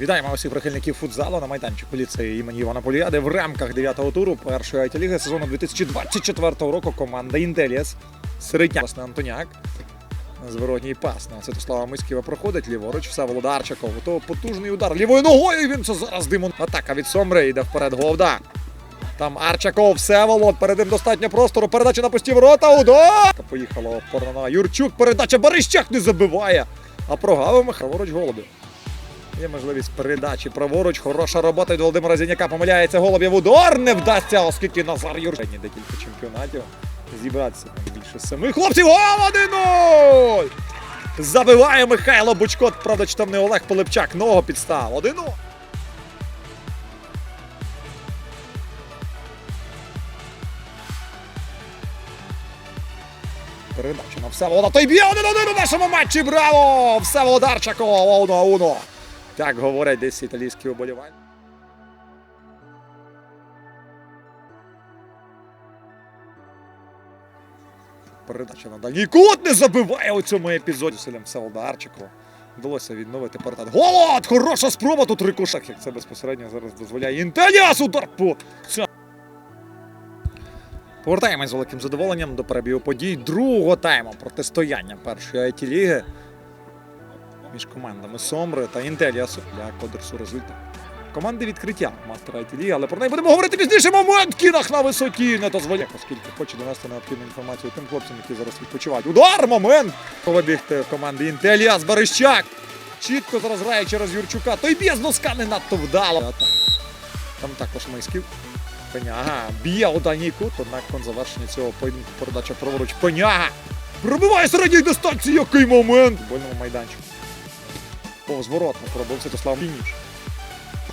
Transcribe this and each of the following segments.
Вітаємо усіх прихильників футзалу на майданчику ліцею імені Івана Поліади в рамках 9-го туру першої IT-ліги сезону 2024 року команда Інтеліас. Середня власне Антоняк. Зворотній пас на Святослава Миськіва проходить ліворуч, все Володарчиков. То потужний удар лівою ногою. Він це зараз димон. Атака від Сомри йде вперед Говда. Там Арчаков, Всеволод, перед ним достатньо простору, передача на пусті ворота, удар! Поїхала опорна нога. Юрчук, передача Барищак не забиває. А прогавив Михайлович Голубів. Є можливість передачі праворуч. Хороша робота від Володимира Зіняка помиляється Голуб'єв удар не вдасться, оскільки Назар Юрчені декілька чемпіонатів. Зібратися там більше семи. Хлопців! Гол 1-0! Забиває Михайло Бучко. Правда, чи там не Олег Полипчак. Ногу підстав. 1-0. Передача на Всеволода. Той б'є 1-1 у нашому матчі. Браво! Все Всеволодарчакова. 1-1. Так говорять десь італійські уболівання. Передача на дальній не забиває у цьому епізоді. Селем Всеволода Вдалося відновити передачу. Голод! Хороша спроба тут рикошах, як це безпосередньо зараз дозволяє. Інтеліас удар по. Повертаємось з великим задоволенням до перебігу подій другого тайму протистояння першої it ліги між командами Сомри та Інтеліасу для Кодерсу результат. Команди відкриття мастера it але про неї будемо говорити пізніше. Момент кінах на висоті не дозволяє, оскільки хоче донести необхідну інформацію тим хлопцям, які зараз відпочивають. Удар! Момент! Вибігти команди Інтеліас Барищак. Чітко зараз грає через Юрчука. Той б'є з носка не надто вдало. Там, також Миськів. Пеняга б'є у даній кут, однак по завершенні цього поєдинку передача праворуч Пеняга. Пробиває середньої дистанції, який момент! Больному майданчику. Повз воротно пробив Святослав Фініч.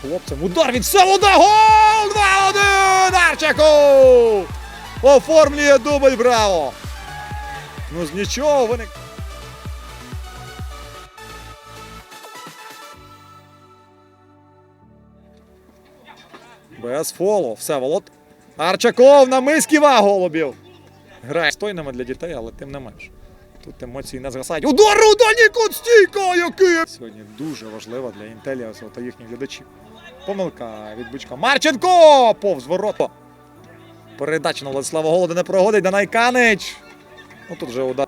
Хлопцем удар від Савода! Гол! 2-1! Арчаков! Оформлює дубль, браво! Ну з нічого виник. Без фолу. Всеволод. Арчаков на Мисківа голубів. Грає стойними для дітей, але тим не менш. Тут емоції не згасають. Удар у дальній стійка, який! Сьогодні дуже важлива для Інтеліасу та їхніх глядачів. Помилка від Бучка. Марченко! Повз ворота. Передача на Владислава Голода не прогодить. Данайканич. Ну тут вже удар.